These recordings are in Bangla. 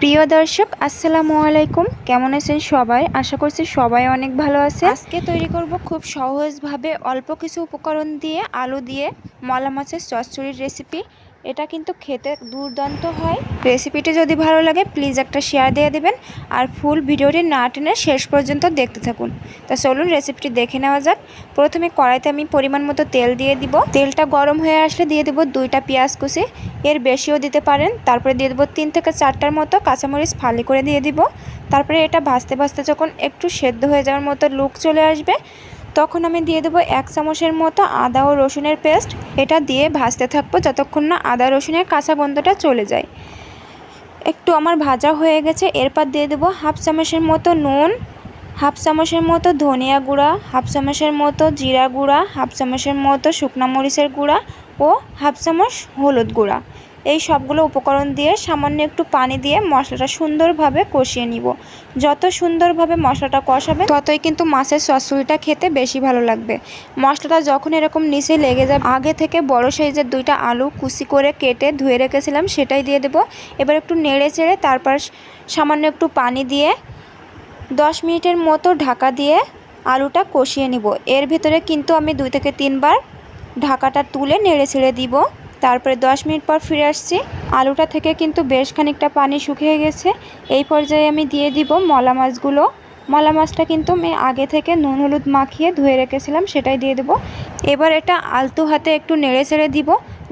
প্রিয় দর্শক, আসসালামু আলাইকুম। কেমন আছেন সবাই? আশা করছি সবাই অনেক ভালো আছে। আজকে তৈরি করব খুব সহজভাবে অল্প কিছু উপকরণ দিয়ে আলু দিয়ে মলা মাছের চচ্চড়ির রেসিপি এটা কিন্তু খেতে দুর্দান্ত হয়। রেসিপিটি যদি ভালো লাগে প্লিজ একটা শেয়ার দিয়ে দেবেন। আর ফুল ভিডিওটি না টেনে শেষ পর্যন্ত দেখতে থাকুন। তা চলুন রেসিপিটি দেখে নেওয়া যাক। প্রথমে কড়াইতে আমি পরিমাণ মতো তেল দিয়ে দিব। তেলটা গরম হয়ে আসলে দিয়ে দেবো দুইটা পেঁয়াজ কুচি। এর বেশিও দিতে পারেন। তারপরে দিয়ে দেবো তিন থেকে চারটার মতো কাঁচামরিচ ফালি করে দিয়ে দিব। তারপরে এটা ভাজতে ভাজতে যখন একটু সেদ্ধ হয়ে যাওয়ার মতো লুক চলে আসবে তখন আমি দিয়ে দেবো এক চামচের মতো আদা ও রসুনের পেস্ট। এটা দিয়ে ভাজতে থাকব যতক্ষণ না আদা রসুনের কাঁচা গন্ধটা চলে যায়। একটু আমার ভাজা হয়ে গেছে, এরপর দিয়ে দেবো হাফ চামচের মতো নুন, হাফ চামচের মতো ধনিয়া গুঁড়া, হাফ চামচের মতো জিরা গুঁড়া, হাফ চামচের মতো শুকনা মরিচের গুঁড়া ও হাফ চামচ হলুদ গুঁড়া। এই সবগুলো উপকরণ দিয়ে সামান্য একটু পানি দিয়ে মশলাটা সুন্দরভাবে কষিয়ে নিব। যত সুন্দরভাবে মশলাটা কষাবে, ততই কিন্তু মাছের চচ্চড়িটা খেতে বেশি ভালো লাগবে। মশলাটা যখন এরকম নিচে লেগে যাবে, আগে থেকে বড় সাইজের দুইটা আলু কুচি করে কেটে ধুয়ে রেখেছিলাম, সেটাই দিয়ে দেবো। এবার একটু নেড়ে চেড়ে তারপর সামান্য একটু পানি দিয়ে দশ মিনিটের মতো ঢাকা দিয়ে আলুটা কষিয়ে নিব। এর ভিতরে কিন্তু আমি দুই থেকে তিনবার ঢাকাটা তুলে নেড়ে ছেড়ে দিব। তারপরে দশ মিনিট পর ফিরে আসছি। আলুটা থেকে কিন্তু বেশ খানিকটা পানি শুকিয়ে গেছে। এই পর্যায়ে আমি দিয়ে দিব মলা মাছগুলো। মলা মাছটা কিন্তু আমি আগে থেকে নুন, হলুদ মাখিয়ে ধুয়ে রেখেছিলাম, সেটাই দিয়ে দেবো। এবার এটা আলতু হাতে একটু নেড়ে চেড়ে দিব।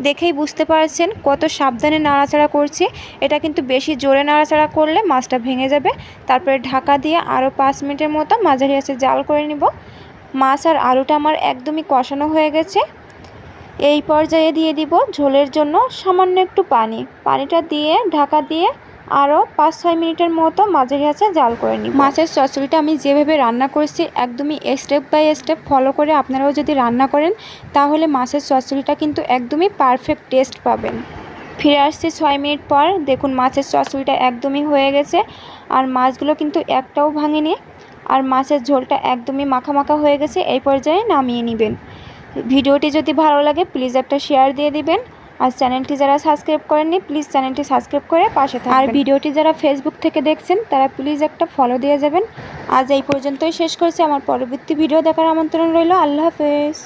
দেখেই বুঝতে পারছেন কত সাবধানে নাড়াচাড়া করছি। এটা কিন্তু বেশি জোরে নাড়াচাড়া করলে মাছটা ভেঙে যাবে। তারপরে ঢাকা দিয়ে আরও পাঁচ মিনিটের মতো মাঝারি আছে জাল করে নিব। মাছ আর আলুটা আমার একদমই কষানো হয়ে গেছে। এই পর্যায়ে দিয়ে দিব ঝোলের জন্য সামান্য একটু পানি। পানিটা দিয়ে ঢাকা দিয়ে আরও পাঁচ ছয় মিনিটের মতো মাঝারি আছে জাল করে নিই মাছের চচ্চড়িটা আমি যেভাবে রান্না করেছি একদমই স্টেপ বাই স্টেপ ফলো করে আপনারাও যদি রান্না করেন তাহলে মাছের চচ্চড়িটা কিন্তু একদমই পারফেক্ট টেস্ট পাবেন। ফিরে আসছি ছয় মিনিট পর। দেখুন মাছের চচ্চড়িটা একদমই হয়ে গেছে আর মাছগুলো কিন্তু একটাও ভাঙেনি। আর মাছের ঝোলটা একদমই মাখা মাখা হয়ে গেছে। এই পর্যায়ে নামিয়ে নেবেন। ভিডিওটি যদি ভালো লাগে প্লিজ একটা শেয়ার দিয়ে দিবেন। আর চ্যানেলটি যারা সাবস্ক্রাইব করেননি প্লিজ চ্যানেলটি সাবস্ক্রাইব করে পাশে থাকবেন। আর ভিডিওটি যারা ফেসবুক থেকে দেখছেন, তারা প্লিজ একটা ফলো দিয়ে যাবেন। আজ এই পর্যন্তই শেষ করছি। আমার পরবর্তী ভিডিও দেখার আমন্ত্রণ রইল। আল্লাহ হাফেজ।